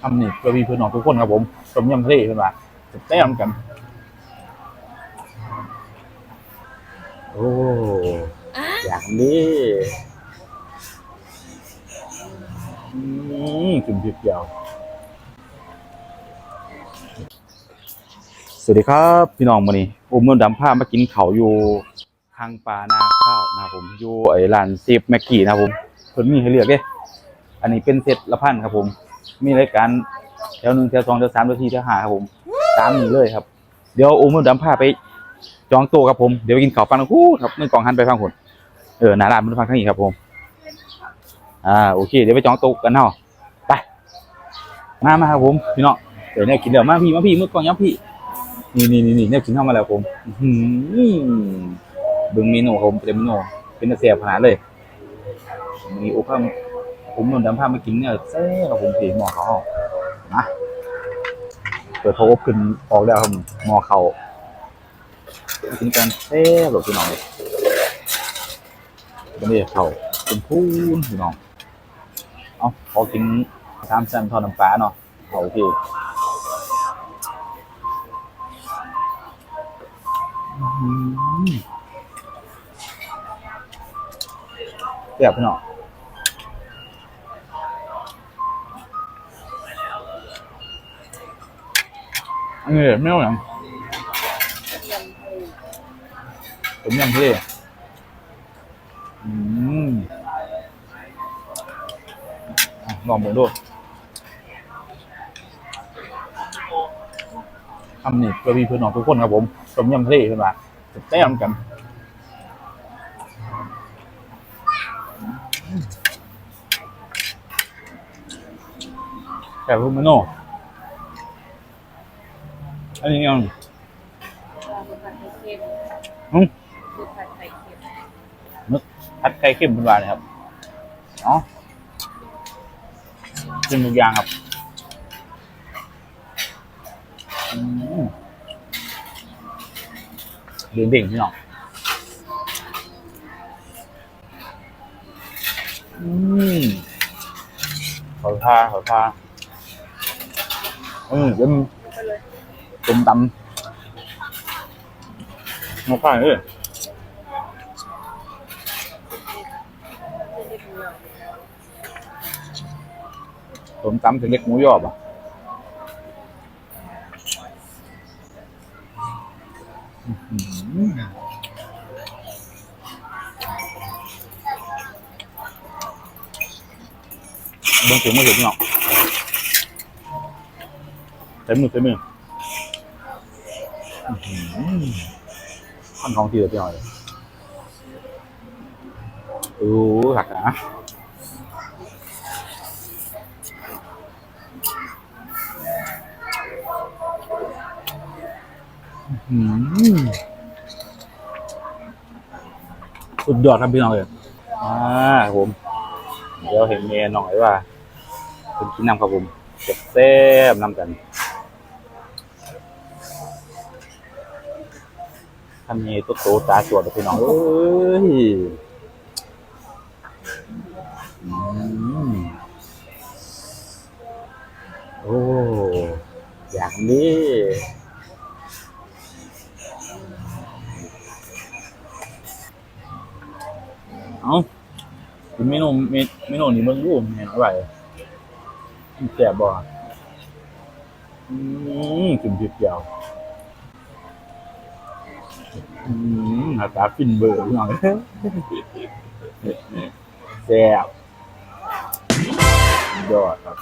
ทำนี่เพื่อพี่เพื่อนน้องทุกคนครับผมต้มยำทะเลเพื่อนว่าแต้มกัน โอ้อย่างนี้อืมจุ่มเพียวสวัสดีครับ พี่น้องมื้อนี้อุ้มนนท์ดำผ้ามากินเขาอยู่ทางปลานาข้าวนะครับผมอยู่ไอ้ร้านซีฟแม็กกี้นะครับผมเพิ่นมีให้เลือกเด้อันนี้เป็นเซตละพันครับผม มีรายการแถวหนึ่งแถวสองแถวสามแถวสี่แถวห้าครับผมตามนี้เลยครับ เดี๋ยวอุ้มนนท์ดำผ้าไป จองตัวครับผม เดี๋ยวไปกินข้าวปังคู่ครับมือกล่องหันไปฟังผลเออหนาร้านมันฟังข้างนี้ครับผม อ่าโอเค เดี๋ยวไปจองต๊ะกันเนาะไปมามาครับผมพี่น้องเดี๋ยวเนี่ยกินเดี๋ยวมาพี่มาพี่มือกล่องย้ำพี่นี่นี่นี่นี่เนี่ยกินเข้ามาแล้วผมอื้อหือเบึงเมนูครับผมเป็นเมนูเป็นเสียบขนาดเลยมีโอ้ข้าม ผมนนดำผ้ามากินเนี่ยแซ่บครับผมผีหมอเขาเอามาเปิดโทรขึ้นออกแล้วครับหมอเขากินกันเซ่หลบพี่น้องเลยวันนี้เขาเป็นพูนพี่น้องเอาขอกินสามชั้นทอดน้ำปลาเนาะเอาโอเคอื้อหือเสียบพี่น้อง อันนี้ไม่เอาอย่างผมยำทะเลอืมลองผมดูทำนี่เพื่อพี่เพื่อนน้องทุกคนครับผมต้มยำทะเลขึ้นมาจะแต้มกันแต่พูดไม่โน่อั นนี้ยังผัดไข่เค็มอืมคือผัดไข่เค็มผัดไข่เค็มเป็นวาเลยครับเนาะกินทุกอย่างครับเด้งเด้งๆพี่น้องอืมขอทาขอทาอืมเป็นไปเลย ต้มตำมาข้างเลยไม่ได้เบื่อผมตำถึงเล็กหมูยอป่ะอื้อหือเบิ่งเสียงมือเสียงพี่น้องเต็มมือเต็มมือ อื้อหือขั้นของทีเดียวพี่น้องเลยโอ้หักนะอืมสุดยอดครับพี่น้องเลยอ่าผม เดี๋ยวเห็นเมียน้องไอ้ว่าเป็นกินน้ำครับผมเจ็บแซ่บน้ำกัน ทำเมียตุ๊โตตาสวดพี่น้องเอ้ยโอ้อย่างนี้เอากินเมนูเมเมนูนี้เบิ่งดูแม่นอร่อยมันแซ่บบ่อืมกินเปรี้ยว อืมหน้าตาฟินเบอร์พี่น้องแซ่บยอดครับ